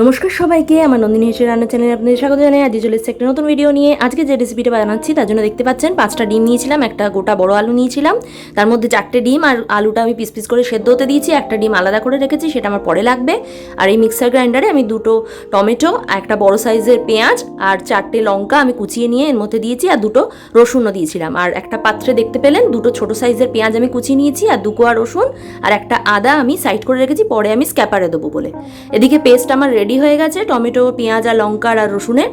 নমস্কার সবাইকে, আমার নন্দিনী হেসে রান্না চ্যানেলে আপনাদের স্বাগত জানাই। আজকে চলে এসেছে একটা নতুন ভিডিও নিয়ে। আজকে যে রেসিপিটা বানাচ্ছি, তার জন্য দেখতে পাচ্ছেন, পাঁচটা ডিম নিয়েছিলাম, একটা গোটা বড় আলু নিয়েছিলাম। তার মধ্যে চারটে ডিম আর আলুটা আমি পিস পিস করে সেদ্ধ হতে দিয়েছি। একটা ডিম আলাদা করে রেখেছি, সেটা আমার পরে লাগবে। আর এই মিক্সার গ্রাইন্ডারে আমি দুটো টমেটো, একটা বড় সাইজের পেঁয়াজ আর চারটে লঙ্কা আমি কুচিয়ে নিয়ে এর মধ্যে দিয়েছি আর দুটো রসুনও দিয়েছিলাম। আর একটা পাত্রে দেখতে পেলেন, দুটো ছোট সাইজের পেঁয়াজ আমি কুচিয়ে নিয়েছি আর দু কোয়া রসুন। আর একটা আদা আমি সাইড করে রেখেছি, পরে আমি স্ক্যাপারে দেবো বলে। এদিকে পেস্ট আমার রেডি হয়ে গেছে, টমেটো, পেঁয়াজ আর লঙ্কা আর রসুনে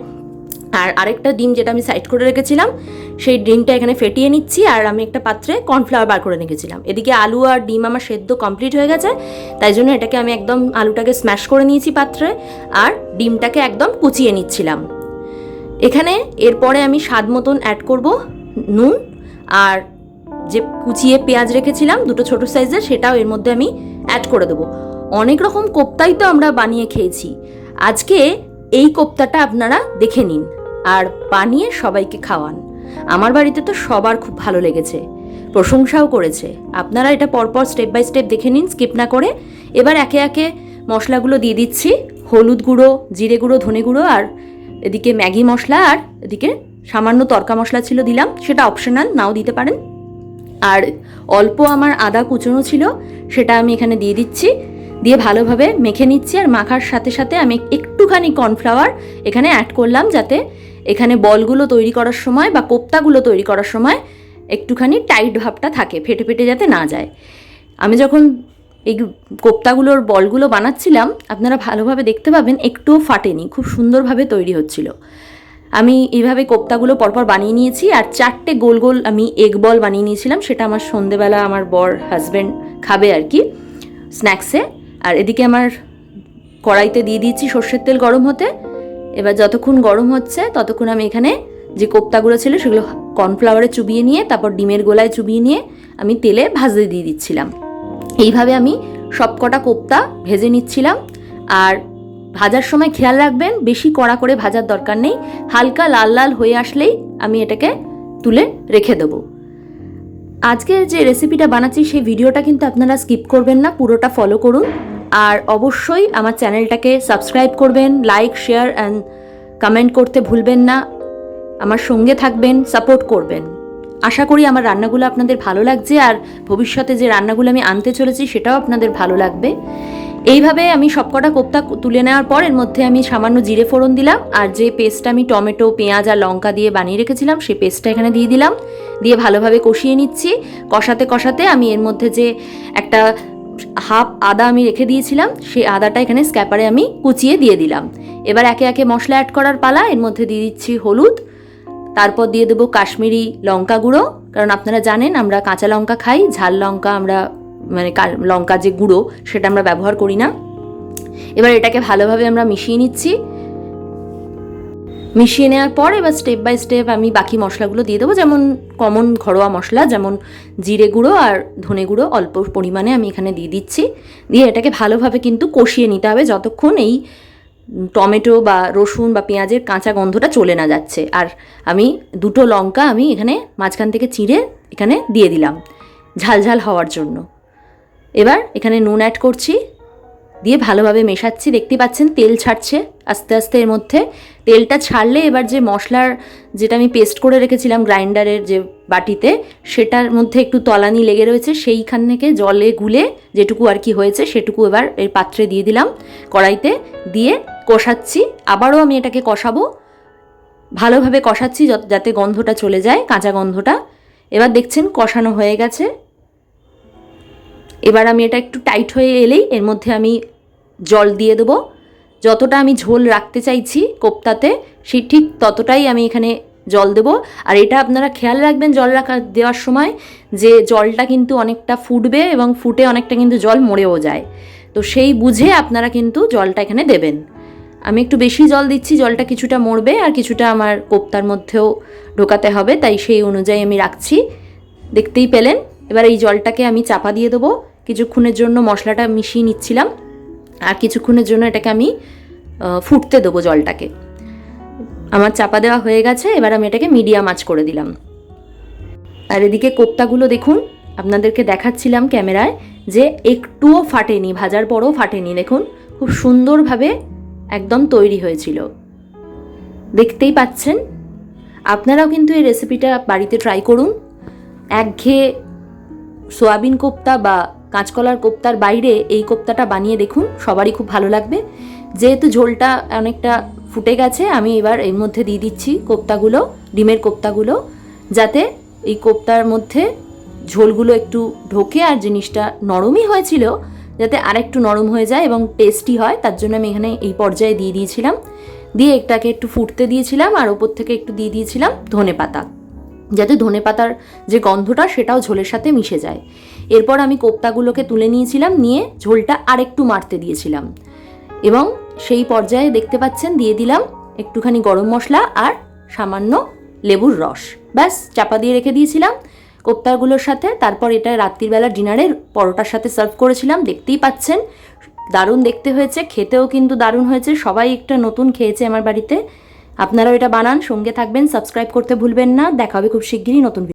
আর আরেকটা ডিম যেটা আমি সাইড করে রেখেছিলাম, সেই ডিমটা এখানে ফেটিয়ে নিচ্ছি আর আমি একটা পাত্রে কর্নফ্লাওয়ার বার করে রেখেছিলাম। এদিকে আলু আর ডিম আমার সেদ্ধ কমপ্লিট হয়ে গেছে, তাই জন্য এটাকে আমি একদম আলুটাকে স্ম্যাশ করে নিয়েছি পাত্রে আর ডিমটাকে একদম কুচিয়ে নিচ্ছিলাম। এখানে এরপরে আমি স্বাদ মতন অ্যাড করব নুন আর যে কুচিয়ে পেঁয়াজ রেখেছিলাম, দুটো ছোটো সাইজের সেটাও এর মধ্যে আমি অ্যাড করে দেবো। অনেক রকম কোপ্তাই তো আমরা বানিয়ে খেয়েছি। আজকে এই কোপ্তাটা আপনারা দেখে নিন আর বানিয়ে সবাইকে খাওয়ান। আমার বাড়িতে তো সবার খুব ভালো লেগেছে, প্রশংসাও করেছে। আপনারা এটা পরপর স্টেপ বাই স্টেপ দেখে নিন স্কিপ না করে। এবার একে একে মশলাগুলো দিয়ে দিচ্ছি, হলুদ গুঁড়ো, জিরে গুঁড়ো, ধনে গুঁড়ো আর এদিকে ম্যাগি মশলা আর এদিকে সামান্য তরকা মশলা ছিল দিলাম, সেটা অপশনাল নাও দিতে পারেন। আর অল্প আমার আদা কুচনো ছিল, সেটা আমি এখানে দিয়ে দিচ্ছি। দিয়ে ভালোভাবে মেখে নিচ্ছি আর মাখার সাথে সাথে আমি একটুখানি কর্নফ্লাওয়ার এখানে অ্যাড করলাম যাতে এখানে বলগুলো তৈরি করার সময় বা কোপ্তাগুলো তৈরি করার সময় একটুখানি টাইট ভাবটা থাকে, ফেটে ফেটে যাতে না যায়। আমি যখন এই কোপ্তাগুলোর বলগুলো বানাচ্ছিলাম, আপনারা ভালোভাবে দেখতে পাবেন, একটুও ফাটেনি, খুব সুন্দরভাবে তৈরি হচ্ছিল। আমি এইভাবে কোপ্তাগুলো পরপর বানিয়ে নিয়েছি আর চারটে গোল গোল আমি এগ বল বানিয়ে নিয়েছিলাম। সেটা আমার সন্ধেবেলা আমার বর হাজব্যান্ড খাবে আর কি স্ন্যাক্সে আর এদিকে আমার কড়াইতে দিয়ে দিয়েছি সর্ষের তেল গরম হতে। এবার যতক্ষণ গরম হচ্ছে, ততক্ষণ আমি এখানে যে কোপ্তাগুলো ছিল সেগুলো কর্নফ্লাওয়ারে চুবিয়ে নিয়ে, তারপর ডিমের গোলায় চুবিয়ে নিয়ে আমি তেলে ভাজতে দিয়ে দিচ্ছিলাম। এইভাবে আমি সবকটা কোপ্তা ভেজে নিচ্ছিলাম। আর ভাজার সময় খেয়াল রাখবেন, বেশি কড়া করে ভাজার দরকার নেই। হালকা লাল লাল হয়ে আসলেই আমি এটাকে তুলে রেখে দেবো। আজকে যে রেসিপিটা বানাচ্ছি, সেই ভিডিওটা কিন্তু আপনারা স্কিপ করবেন না, পুরোটা ফলো করুন। আর অবশ্যই আমার চ্যানেলটাকে সাবস্ক্রাইব করবেন লাইক শেয়ার অ্যান্ড কমেন্ট করতে ভুলবেন না। আমার সঙ্গে থাকবেন সাপোর্ট করবেন। আশা করি আমার রান্নাগুলো আপনাদের ভালো লাগছে আর ভবিষ্যতে যে রান্নাগুলো আমি আনতে চলেছি সেটাও আপনাদের ভালো লাগবে। এইভাবে আমি সবকটা কোপ্তা তুলে নেওয়ার পর এর মধ্যে আমি সামান্য জিরে ফোড়ন দিলাম আর যে পেস্টটা আমি টমেটো, পেঁয়াজ আর লঙ্কা দিয়ে বানিয়ে রেখেছিলাম সেই পেস্টটা এখানে দিয়ে দিলাম। দিয়ে ভালোভাবে কষিয়ে নিচ্ছি। কষাতে কষাতে আমি এর মধ্যে যে একটা হাফ আদা আমি রেখে দিয়েছিলাম সেই আদাটা এখানে স্ক্যাপারে আমি কুচিয়ে দিয়ে দিলাম। এবার একে একে মশলা অ্যাড করার পালা, এর মধ্যে দিয়ে দিচ্ছি হলুদ তারপর দিয়ে দেবো কাশ্মীরি লঙ্কা গুঁড়ো। কারণ আপনারা জানেন, আমরা কাঁচা লঙ্কা খাই, ঝাল লঙ্কা আমরা মানে লঙ্কা যে গুঁড়ো, সেটা আমরা ব্যবহার করি না। এবার এটাকে ভালোভাবে আমরা মিশিয়ে নিচ্ছি। মিশিয়ে নেওয়ার পর এবার স্টেপ বাই স্টেপ আমি বাকি মশলাগুলো দিয়ে দেবো। যেমন কমন ঘরোয়া মশলা, যেমন জিরে গুঁড়ো আর ধনে গুঁড়ো অল্প পরিমাণে আমি এখানে দিয়ে দিচ্ছি। দিয়ে এটাকে ভালোভাবে কিন্তু কষিয়ে নিতে হবে। যতক্ষণ এই টমেটো বা রসুন বা পেঁয়াজের কাঁচা গন্ধটা চলে না যাচ্ছে। আর আমি দুটো লঙ্কা আমি এখানে মাঝখান থেকে চিড়ে এখানে দিয়ে দিলাম, ঝাল ঝাল হওয়ার জন্য। এবার এখানে নুন অ্যাড করছি, দিয়ে ভালোভাবে মেশাচ্ছি। দেখতে পাচ্ছেন তেল ছাড়ছে আস্তে আস্তে এর মধ্যে। তেলটা ছাড়লে এবার যে মশলার যেটা আমি পেস্ট করে রেখেছিলাম গ্রাইন্ডারের যে বাটিতে, সেটার মধ্যে একটু তলানি লেগে রয়েছে। সেইখান থেকে জলে গুলে যেটুকু আর কি হয়েছে, সেটুকু এবার এর পাত্রে দিয়ে দিলাম কড়াইতে। দিয়ে কষাচ্ছি, আবারও আমি এটাকে কষাবো। ভালোভাবে কষাচ্ছি যাতে গন্ধটা চলে যায়, কাঁচা গন্ধটা। এবার দেখছেন কষানো হয়ে গেছে। এবার আমি এটা একটু টাইট হয়ে এলেই এর মধ্যে আমি জল দিয়ে দেবো। যতটা আমি ঝোল রাখতে চাইছি কোপ্তাতে, সে ঠিক ততটাই আমি এখানে জল দেবো। আর এটা আপনারা খেয়াল রাখবেন জল রাখা, দেওয়ার সময় যে জলটা কিন্তু অনেকটা ফুটবে এবং ফুটে অনেকটা কিন্তু জল মরেও যায়। তো সেই বুঝে আপনারা কিন্তু জলটা এখানে দেবেন। আমি একটু বেশি জল দিচ্ছি, জলটা কিছুটা মরবে আর কিছুটা আমার কোপ্তার মধ্যেও ঢোকাতে হবে, তাই সেই অনুযায়ী আমি রাখছি। দেখতেই পেলেন, এবার এই জলটাকে আমি চাপা দিয়ে দেবো। কিছুক্ষণের জন্য মশলাটা মিশিয়ে নিচ্ছিলাম আর কিছুক্ষণের জন্য এটাকে আমি ফুটতে দেবো জলটাকে। আমার চাপা দেওয়া হয়ে গেছে, এবার আমি এটাকে মিডিয়াম আঁচ করে দিলাম। আর এদিকে কোপ্তাগুলো দেখুন, আপনাদেরকে দেখাচ্ছিলাম ক্যামেরায় যে একটুও ফাটেনি, ভাজার পরও ফাটেনি, দেখুন। খুব সুন্দরভাবে একদম তৈরি হয়েছিল। দেখতেই পাচ্ছেন? আপনারাও কিন্তু এই রেসিপিটা বাড়িতে ট্রাই করুন। একঘেয়ে সোয়াবিন কোপ্তা বা কাঁচকলার কোপ্তার বাইরে এই কোপ্তাটা বানিয়ে দেখুন, সবারই খুব ভালো লাগবে। যেহেতু ঝোলটা অনেকটা ফুটে গেছে, আমি এবার এর মধ্যে দিয়ে দিচ্ছি কোপ্তাগুলো, ডিমের কোপ্তাগুলো, যাতে এই কোপ্তার মধ্যে ঝোলগুলো একটু ঢোকে আর জিনিসটা নরমই হয়েছিল। যাতে আরেকটু নরম হয়ে যায় এবং টেস্টি হয়, তার জন্য আমি এখানে এই পর্যায়ে দিয়ে দিয়েছিলাম। দিয়ে এটাকে একটু ফুটতে দিয়েছিলাম আর ওপর থেকে একটু দিয়ে দিয়েছিলাম ধনে পাতা। যাতে ধনে পাতার যে গন্ধটা, সেটাও ঝোলের সাথে মিশে যায়। এরপর আমি কোপ্তাগুলোকে তুলে নিয়েছিলাম, নিয়ে ঝোলটা আরেকটু মারতে দিয়েছিলাম। এবং সেই পর্যায়ে দেখতে পাচ্ছেন, দিয়ে দিলাম একটুখানি গরম মশলা আর সামান্য লেবুর রস। ব্যাস, চাপা দিয়ে রেখে দিয়েছিলাম। কোপ্তাগুলোর সাথে, তারপর এটা রাত্রিবেলা ডিনারের পরোটার সাথে সার্ভ করেছিলাম, দেখতেই পাচ্ছেন। দারুণ দেখতে হয়েছে, খেতেও কিন্তু দারুণ হয়েছে, সবাই একটা নতুন খেয়েছে আমার বাড়িতে। আপনারাও এটা বানান, সঙ্গে থাকবেন, সাবস্ক্রাইব করতে ভুলবেন না, দেখা হবে খুব শিগগিরই নতুন